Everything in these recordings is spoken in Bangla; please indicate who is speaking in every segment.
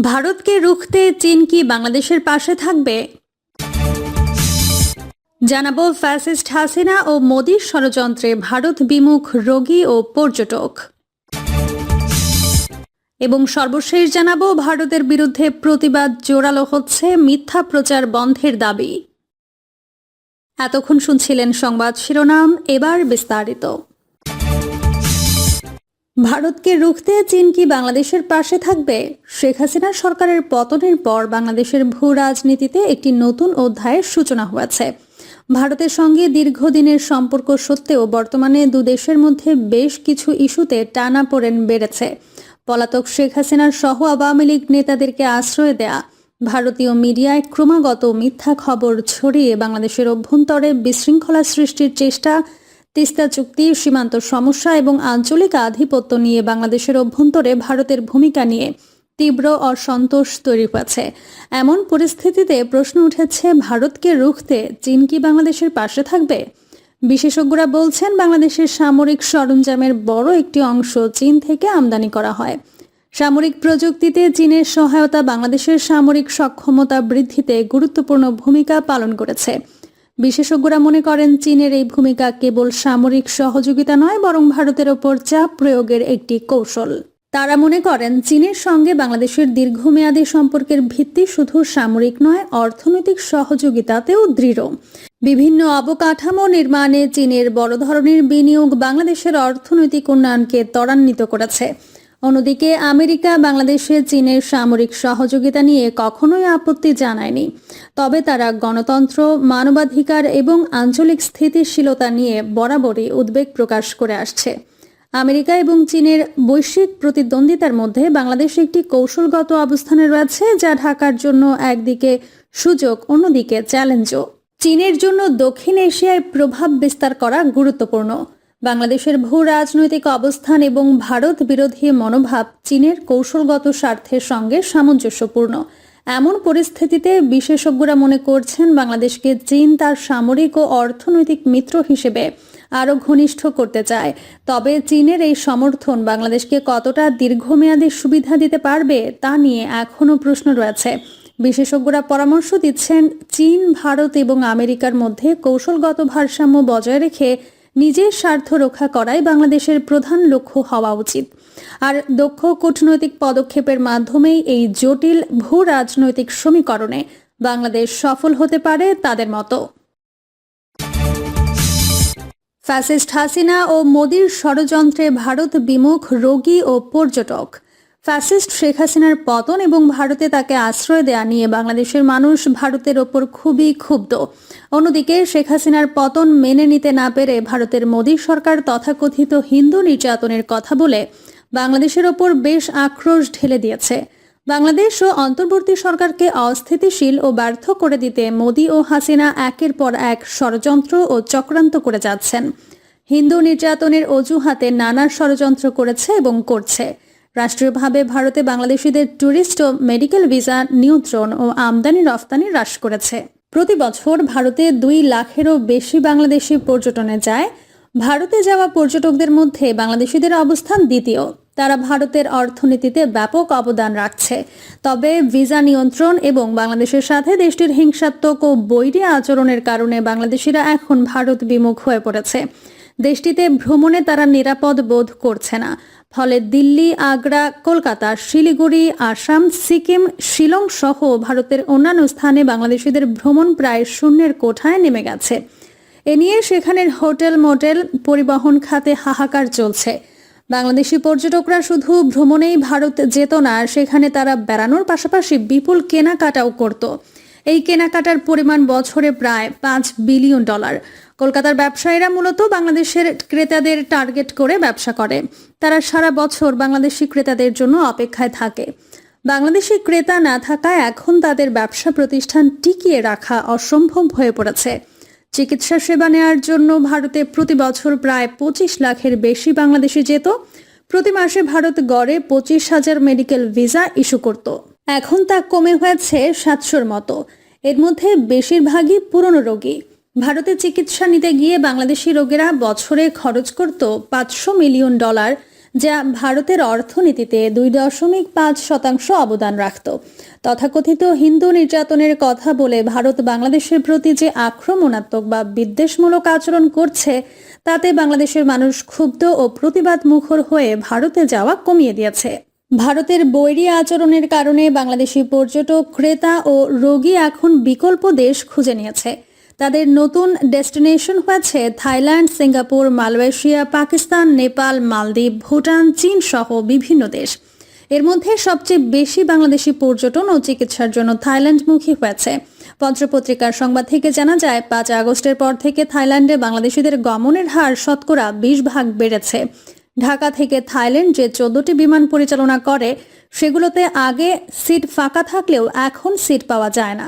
Speaker 1: ভারতকে রুখতে চীন কি বাংলাদেশের পাশে থাকবে? জানাব ফ্যাসিস্ট হাসিনা ও মোদীর ষড়যন্ত্রে ভারত বিমুখ রোগী ও পর্যটক। এবং সর্বশেষ জানাব ভারতের বিরুদ্ধে প্রতিবাদ জোরালো হচ্ছে মিথ্যা প্রচার বন্ধের দাবি। এতক্ষণ শুনছিলেন সংবাদ শিরোনাম, এবার বিস্তারিত। ভারতকে রুখতে চীন কি বাংলাদেশের পাশে থাকবে? শেখ হাসিনা সরকারের পতনের পর বাংলাদেশের ভূ রাজনীতিতে একটি নতুন অধ্যায়ের সূচনা হয়েছে। ভারতের সঙ্গে দীর্ঘদিনের সম্পর্ক সত্ত্বেও বর্তমানে দু দেশের মধ্যে বেশ কিছু ইস্যুতে টানাপোড়েন বেড়েছে। পলাতক শেখ হাসিনার সহ আওয়ামী লীগ নেতাদেরকে আশ্রয় দেয়া, ভারতীয় মিডিয়ায় ক্রমাগত মিথ্যা খবর ছড়িয়ে বাংলাদেশের অভ্যন্তরে বিশৃঙ্খলা সৃষ্টির চেষ্টা তিস্তা চুক্তি, সীমান্ত সমস্যা এবং আঞ্চলিক আধিপত্য নিয়ে বাংলাদেশের অভ্যন্তরে ভারতের ভূমিকা নিয়ে তীব্র অসন্তোষ তৈরি হয়েছে। এমন পরিস্থিতিতে প্রশ্ন উঠেছে, ভারতকে রুখতে চীন কি বাংলাদেশের পাশে থাকবে? বিশেষজ্ঞরা বলছেন, বাংলাদেশের সামরিক সরঞ্জামের বড় একটি অংশ চীন থেকে আমদানি করা হয়। সামরিক প্রযুক্তিতে চীনের সহায়তা বাংলাদেশের সামরিক সক্ষমতা বৃদ্ধিতে গুরুত্বপূর্ণ ভূমিকা পালন করেছে। বিশেষজ্ঞরা মনে করেন চীনের এই ভূমিকা কেবল সামরিক সহযোগিতা নয়, বরং ভারতের ওপর চাপ প্রয়োগের একটি কৌশল। তারা মনে করেন চীনের সঙ্গে বাংলাদেশের দীর্ঘমেয়াদী সম্পর্কের ভিত্তি শুধু সামরিক নয়, অর্থনৈতিক সহযোগিতাতেও দৃঢ়। বিভিন্ন অবকাঠামো নির্মাণে চীনের বড় ধরনের বিনিয়োগ বাংলাদেশের অর্থনৈতিক উন্নয়নকে ত্বরান্বিত করেছে। অন্যদিকে আমেরিকা, বাংলাদেশে, চীনের সামরিক সহযোগিতা নিয়ে কখনোই আপত্তি জানায়নি। তবে তারা গণতন্ত্র, মানবাধিকার এবং আঞ্চলিক স্থিতিশীলতা নিয়ে বরাবরই উদ্বেগ প্রকাশ করে আসছে। আমেরিকা এবং চীনের বৈশ্বিক প্রতিদ্বন্দ্বিতার মধ্যে বাংলাদেশ একটি কৌশলগত অবস্থানে রয়েছে যা ঢাকার জন্য একদিকে সুযোগ, অন্যদিকে চ্যালেঞ্জও। চীনের জন্য দক্ষিণ এশিয়ায় প্রভাব বিস্তার করা গুরুত্বপূর্ণ। বাংলাদেশের ভূ রাজনৈতিক অবস্থান এবং ভারত বিরোধী মনোভাব চীনের কৌশলগত স্বার্থের সঙ্গে সামঞ্জস্যপূর্ণ। এমন পরিস্থিতিতে বিশেষজ্ঞরা মনে করছেন বাংলাদেশকে চীন তার সামরিক ও অর্থনৈতিক মিত্র হিসেবে আরও ঘনিষ্ঠ করতে চায়। তবে চীনের এই সমর্থন বাংলাদেশকে কতটা দীর্ঘমেয়াদী সুবিধা দিতে পারবে তা নিয়ে এখনও প্রশ্ন রয়েছে। বিশেষজ্ঞরা পরামর্শ দিচ্ছেন, চীন, ভারত এবং আমেরিকার মধ্যে কৌশলগত ভারসাম্য বজায় রেখে নিজের স্বার্থ রক্ষা করাই বাংলাদেশের প্রধান লক্ষ্য হওয়া উচিত। আর দক্ষ কূটনৈতিক পদক্ষেপের মাধ্যমেই এই জটিল ভূ রাজনৈতিক সমীকরণে বাংলাদেশ সফল হতে পারে তাদের মতো। ফ্যাসিস্ট হাসিনা ও মোদির ষড়যন্ত্রে ভারত বিমুখ রোগী ও পর্যটক। ফ্যাসিস্ট শেখ হাসিনার পতন এবং ভারতে তাকে আশ্রয় দেয়া নিয়ে বাংলাদেশের মানুষ ভারতের ওপর খুবই ক্ষুব্ধ। অন্যদিকে শেখ হাসিনার পতন মেনে নিতে না পেরে ভারতের মোদী সরকার তথাকথিত হিন্দু নির্যাতনের কথা বলে বাংলাদেশের ওপর বেশ আক্রোশ ঢেলে দিয়েছে। বাংলাদেশ ও অন্তর্বর্তী সরকারকে অস্থিতিশীল ও ব্যর্থ করে দিতে মোদী ও হাসিনা একের পর এক ষড়যন্ত্র ও চক্রান্ত করে যাচ্ছেন। হিন্দু নির্যাতনের অজুহাতে নানা ষড়যন্ত্র করেছে এবং করছে। রাষ্ট্রীয়ভাবে ভারতে বাংলাদেশিদের ট্যুরিস্ট ও মেডিকেল ভিসা নিয়ন্ত্রণ ও আমদানি রফতানি হ্রাস করেছে। প্রতি বছর ভারতে দুই লাখেরও বেশি বাংলাদেশি পর্যটনে যায়। ভারতে যাওয়া পর্যটকদের মধ্যে বাংলাদেশিদের অবস্থান দ্বিতীয়। তারা ভারতের অর্থনীতিতে ব্যাপক অবদান রাখছে। তবে ভিসা নিয়ন্ত্রণ এবং বাংলাদেশের সাথে দেশটির হিংসাত্মক ও বৈরী আচরণের কারণে বাংলাদেশিরা এখন ভারত বিমুখ হয়ে পড়েছে। দেশটিতে ভ্রমণে তারা নিরাপদ বোধ করছে না। ফলে দিল্লি, আগ্রা, কলকাতা, শিলিগুড়ি, আসাম, সিকিম, শিলং সহ ভারতের অন্যান্য স্থানে বাংলাদেশিদের ভ্রমণ প্রায় শূন্যের কোঠায় নেমে গেছে। এ নিয়ে সেখানের হোটেল, মোটেল, পরিবহন খাতে হাহাকার চলছে। বাংলাদেশি পর্যটকরা শুধু ভ্রমণেই ভারত যেত না, সেখানে তারা বেড়ানোর পাশাপাশি বিপুল কেনাকাটাও করত। এই কেনাকাটার পরিমাণ বছরে প্রায় পাঁচ বিলিয়ন ডলার। কলকাতার ব্যবসায়ীরা মূলত বাংলাদেশের ক্রেতাদের টার্গেট করে ব্যবসা করে। তারা সারা বছর বাংলাদেশি ক্রেতাদের জন্য অপেক্ষায় থাকে। বাংলাদেশি ক্রেতা না থাকায় এখন তাদের ব্যবসা প্রতিষ্ঠান টিকিয়ে রাখা অসম্ভব হয়ে পড়েছে। চিকিৎসা সেবা নেওয়ার জন্য ভারতে প্রতি বছর প্রায় পঁচিশ লাখের বেশি বাংলাদেশি যেত। প্রতি মাসে ভারত গড়ে পঁচিশ হাজার মেডিকেল ভিসা ইস্যু করত। এখন তা কমে হয়েছে সাতশোর মতো। এর মধ্যে বেশিরভাগই পুরনো রোগী। ভারতে চিকিৎসা নিতে গিয়ে বাংলাদেশি রোগীরা বছরে খরচ করত পাঁচশো মিলিয়ন ডলার, যা ভারতের অর্থনীতিতে দুই দশমিক পাঁচ শতাংশ অবদান রাখত। তথাকথিত হিন্দু নির্যাতনের কথা বলে ভারত বাংলাদেশের প্রতি যে আক্রমণাত্মক বা বিদ্বেষমূলক আচরণ করছে, তাতে বাংলাদেশের মানুষ ক্ষুব্ধ ও প্রতিবাদ মুখর হয়ে ভারতে যাওয়া কমিয়ে দিয়েছে। ভারতের বৈরী আচরণের কারণে বাংলাদেশি পর্যটক, ক্রেতা ও রোগী এখন বিকল্প দেশ খুঁজে নিয়েছে। তাদের নতুন ডেস্টিনেশন হয়েছে Thailand, Singapore, Malaysia, Pakistan, Nepal, মালদ্বীপ, ভুটান, চীন সহ বিভিন্ন দেশ। এর মধ্যে সবচেয়ে বেশি বাংলাদেশি পর্যটন ও চিকিৎসার জন্য থাইল্যান্ডমুখী হয়েছে। পত্রপত্রিকার সংবাদ থেকে জানা যায়, পাঁচ আগস্টের পর থেকে থাইল্যান্ডে বাংলাদেশিদের গমনের হার শতকরা বিশ ভাগ বেড়েছে। ঢাকা থেকে থাইল্যান্ড যে চোদ্দটি বিমান পরিচালনা করে, সেগুলোতে আগে সিট ফাঁকা থাকলেও এখন সিট পাওয়া যায় না।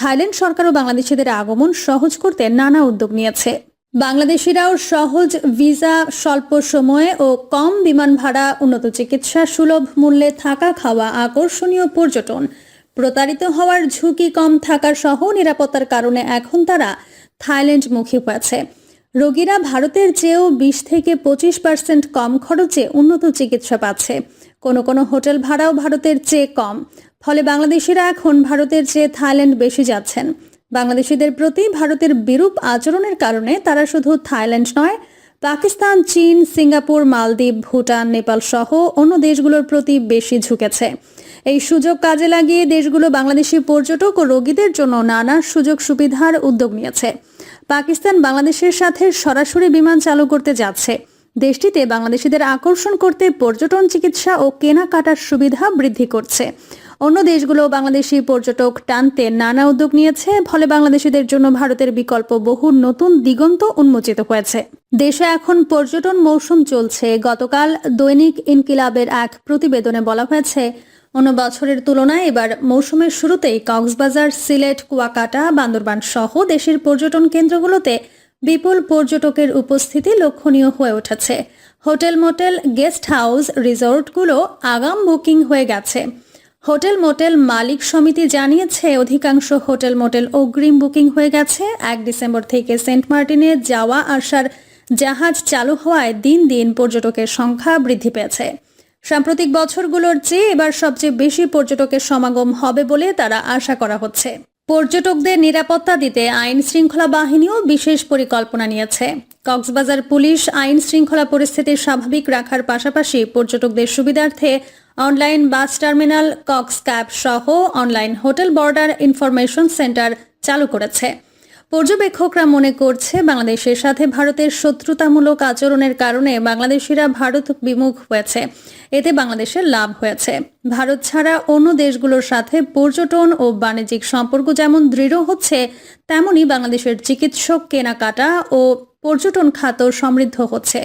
Speaker 1: থাইল্যান্ড সরকারও বাংলাদেশিদের আগমন সহজ করতে নানা উদ্যোগ নিয়েছে। বাংলাদেশিরাও সহজ ভিসা স্বল্প সময়ে ও কম বিমান ভাড়া, উন্নত চিকিৎসা সুলভ মূল্যে থাকা খাওয়া আকর্ষণীয় পর্যটন। প্রতারিত হওয়ার ঝুঁকি কম থাকার সহ নিরাপত্তার কারণে এখন তারা থাইল্যান্ডমুখী হয়েছে। রোগীরা ভারতের চেয়েও বিশ থেকে পঁচিশ পার্সেন্ট কম খরচে উন্নত চিকিৎসা পাচ্ছে। কোনো কোনো হোটেল ভাড়াও ভারতের চেয়ে কম। ফলে বাংলাদেশিরা এখন ভারতের চেয়ে থাইল্যান্ড বেশি যাচ্ছেন। বাংলাদেশিদের প্রতি ভারতের বিরূপ আচরণের কারণে তারা শুধু থাইল্যান্ড নয়, পাকিস্তান, চীন, সিঙ্গাপুর, মালদ্বীপ, ভুটান, নেপাল সহ অন্য দেশগুলোর প্রতি বেশি ঝুঁকেছে। এই সুযোগ কাজে লাগিয়ে দেশগুলো বাংলাদেশি পর্যটক ও রোগীদের জন্য নানা সুযোগ সুবিধার উদ্যোগ নিয়েছে। পাকিস্তান বাংলাদেশের সাথে সরাসরি বিমান চালু করতে যাচ্ছে। দেশটিতে বাংলাদেশিদের আকর্ষণ করতে পর্যটন, চিকিৎসা ও কেনাকাটার সুবিধা বৃদ্ধি করছে। অন্য দেশগুলো বাংলাদেশি পর্যটক টানতে নানা উদ্যোগ নিয়েছে, ফলে বাংলাদেশিদের জন্য ভারতের বিকল্প বহু নতুন দিগন্ত উন্মোচিত হয়েছে। দেশে এখন পর্যটন মৌসুম চলছে। গতকাল দৈনিক ইনকিলাবের এক প্রতিবেদনে বলা হয়েছে, অন্য বছরের তুলনায় এবার মৌসুমের শুরুতেই কক্সবাজার, সিলেট, কুয়াকাটা, বান্দরবান সহ দেশের পর্যটন কেন্দ্রগুলোতে বিপুল পর্যটকের উপস্থিতি লক্ষণীয় হয়ে উঠেছে। হোটেল মোটেল, গেস্ট হাউস, রিসোর্টগুলো আগাম বুকিং হয়ে গেছে। হোটেল মোটেল মালিক সমিতি জানিয়েছে, অধিকাংশ হোটেল মোটেল অগ্রিম বুকিং হয়ে গেছে। এক ডিসেম্বর থেকে সেন্ট মার্টিনে যাওয়া আসার জাহাজ চালু হওয়ায় দিন দিন পর্যটকের সংখ্যা বৃদ্ধি পেয়েছে। সাম্প্রতিক বছরগুলোর চেয়ে এবার সবচেয়ে বেশি পর্যটকের সমাগম হবে বলে তারা আশা করা হচ্ছে। পর্যটকদের নিরাপত্তা দিতে আইন শৃঙ্খলা বাহিনীও বিশেষ পরিকল্পনা নিয়েছে। কক্সবাজার পুলিশ আইন শৃঙ্খলা পরিস্থিতি স্বাভাবিক রাখার পাশাপাশি পর্যটকদের সুবিধার্থে online bus terminal, Cox cab সহ online hotel border information centre চালু করেছে। পর্যবেক্ষকরা মনে করছে বাংলাদেশের সাথে ভারতের শত্রুতামূলক আচরণের কারণে বাংলাদেশিরা ভারত বিমুখ হয়েছে। এতে বাংলাদেশের লাভ হয়েছে। ভারত ছাড়া অন্য দেশগুলোর সাথে পর্যটন ও বাণিজ্যিক সম্পর্ক যেমন দৃঢ় হচ্ছে, তেমনি বাংলাদেশের চিকিৎসক কেনাকাটা ও পর্যটন খাত সমৃদ্ধ হচ্ছে।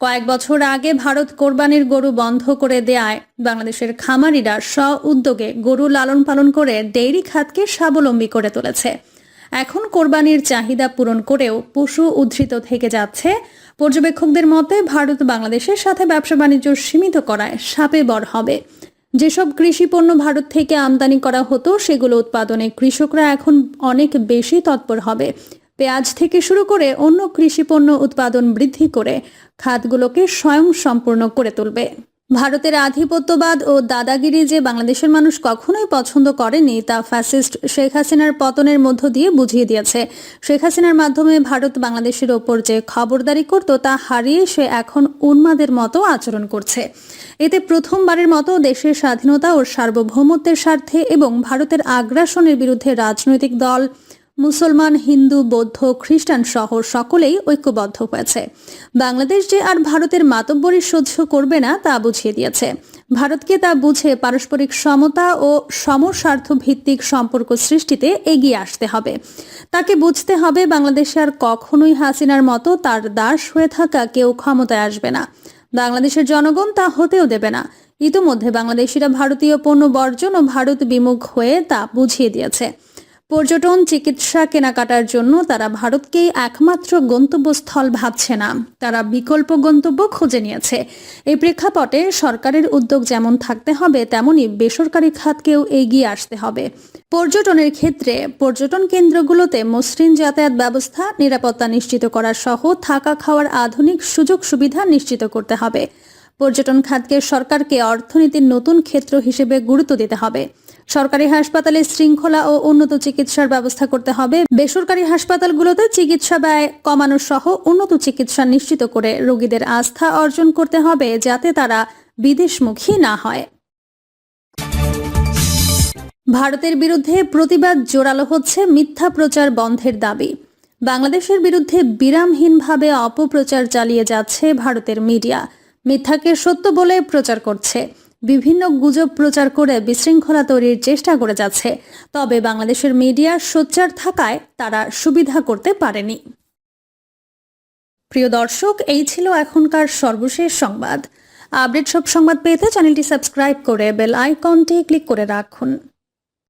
Speaker 1: কয়েক বছর আগে ভারত কোরবানির গরু বন্ধ করে দেয়ায় বাংলাদেশের খামারিরা স্ব উদ্যোগে গরু লালন পালন করে ডেইরি খাতকে স্বাবলম্বী করে তুলেছে। এখন কোরবানির চাহিদা পূরণ করেও পশু উদ্ধৃত থেকে যাচ্ছে। পর্যবেক্ষকদের মতে, ভারত বাংলাদেশের সাথে ব্যবসা বাণিজ্য সীমিত করায় সাপে বর হবে। যেসব কৃষি পণ্য ভারত থেকে আমদানি করা হতো, সেগুলো উৎপাদনে কৃষকরা এখন অনেক বেশি তৎপর হবে। পেঁয়াজ থেকে শুরু করে অন্য কৃষি পণ্য উৎপাদন বৃদ্ধি করে খাতগুলোকে স্বয়ং সম্পূর্ণ করে তুলবে। ভারতের আধিপত্যবাদ ও দাদাগিরি যে বাংলাদেশের মানুষ কখনোই পছন্দ করেনি, তা ফ্যাসিস্ট শেখ হাসিনার পতনের মধ্য দিয়ে বুঝিয়ে দিয়েছে। শেখ হাসিনার মাধ্যমে ভারত বাংলাদেশের ওপর যে খবরদারি করত, তা হারিয়ে সে এখন উন্মাদের মতো আচরণ করছে। এতে প্রথমবারের মতো দেশের স্বাধীনতা ও সার্বভৌমত্বের স্বার্থে এবং ভারতের আগ্রাসনের বিরুদ্ধে রাজনৈতিক দল মুসলমান, হিন্দু, বৌদ্ধ, খ্রিস্টান সহ সকলেই ঐক্যবদ্ধ হয়েছে। বাংলাদেশ যে আর ভারতের মাতব্বরী সহ্য করবে না তা বুঝিয়ে দিয়েছে। ভারতকে তা বুঝে পারস্পরিক সমতা ও সমস্বার্থ ভিত্তিক সম্পর্ক সৃষ্টিতে এগিয়ে আসতে হবে। তাকে বুঝতে হবে বাংলাদেশে আর কখনোই হাসিনার মতো তার দাস হয়ে থাকা কেউ ক্ষমতায় আসবে না। বাংলাদেশের জনগণ তা হতেও দেবে না। ইতোমধ্যে বাংলাদেশিরা ভারতীয় পণ্য বর্জন ও ভারত বিমুখ হয়ে তা বুঝিয়ে দিয়েছে। পর্যটন, চিকিৎসা কেনাকাটার জন্য তারা ভারতকেই একমাত্র গন্তব্যস্থল ভাবছে না। তারা বিকল্প গন্তব্য খুঁজে নিয়েছে। এই প্রেক্ষাপটে সরকারের উদ্যোগ যেমন থাকতে হবে, তেমনি বেসরকারি খাতকেও এগিয়ে আসতে হবে। পর্যটনের ক্ষেত্রে পর্যটন কেন্দ্রগুলোতে মসৃণ যাতায়াত ব্যবস্থা, নিরাপত্তা নিশ্চিত করা সহ থাকা খাওয়ার আধুনিক সুযোগ সুবিধা নিশ্চিত করতে হবে। পর্যটন খাতকে সরকারকে অর্থনীতির নতুন ক্ষেত্র হিসেবে গুরুত্ব দিতে হবে। সরকারি হাসপাতালে শৃঙ্খলা ও উন্নত চিকিৎসার ব্যবস্থা করতে হবে। বেসরকারি হাসপাতালগুলোতে চিকিৎসা ব্যয় কমানো সহ উন্নত চিকিৎসা নিশ্চিত করে রোগীদের আস্থা অর্জন করতে হবে যাতে তারা বিদেশমুখী না হয়। ভারতের বিরুদ্ধে প্রতিবাদ জোরালো হচ্ছে মিথ্যা প্রচার বন্ধের দাবি। বাংলাদেশের বিরুদ্ধে বিরামহীনভাবে অপপ্রচার চালিয়ে যাচ্ছে ভারতের মিডিয়া। মিথ্যাকে সত্য বলে প্রচার করছে। বিভিন্ন গুজব প্রচার করে বিশৃঙ্খলা তৈরির চেষ্টা করে যাচ্ছে। তবে বাংলাদেশের মিডিয়া সোচ্চার থাকায় তারা সুবিধা করতে পারেনি। প্রিয় দর্শক, এই ছিল এখনকার সর্বশেষ সংবাদ। আপডেট সব সংবাদ পেতে চ্যানেলটি সাবস্ক্রাইব করে বেল আইকনটি ক্লিক করে রাখুন।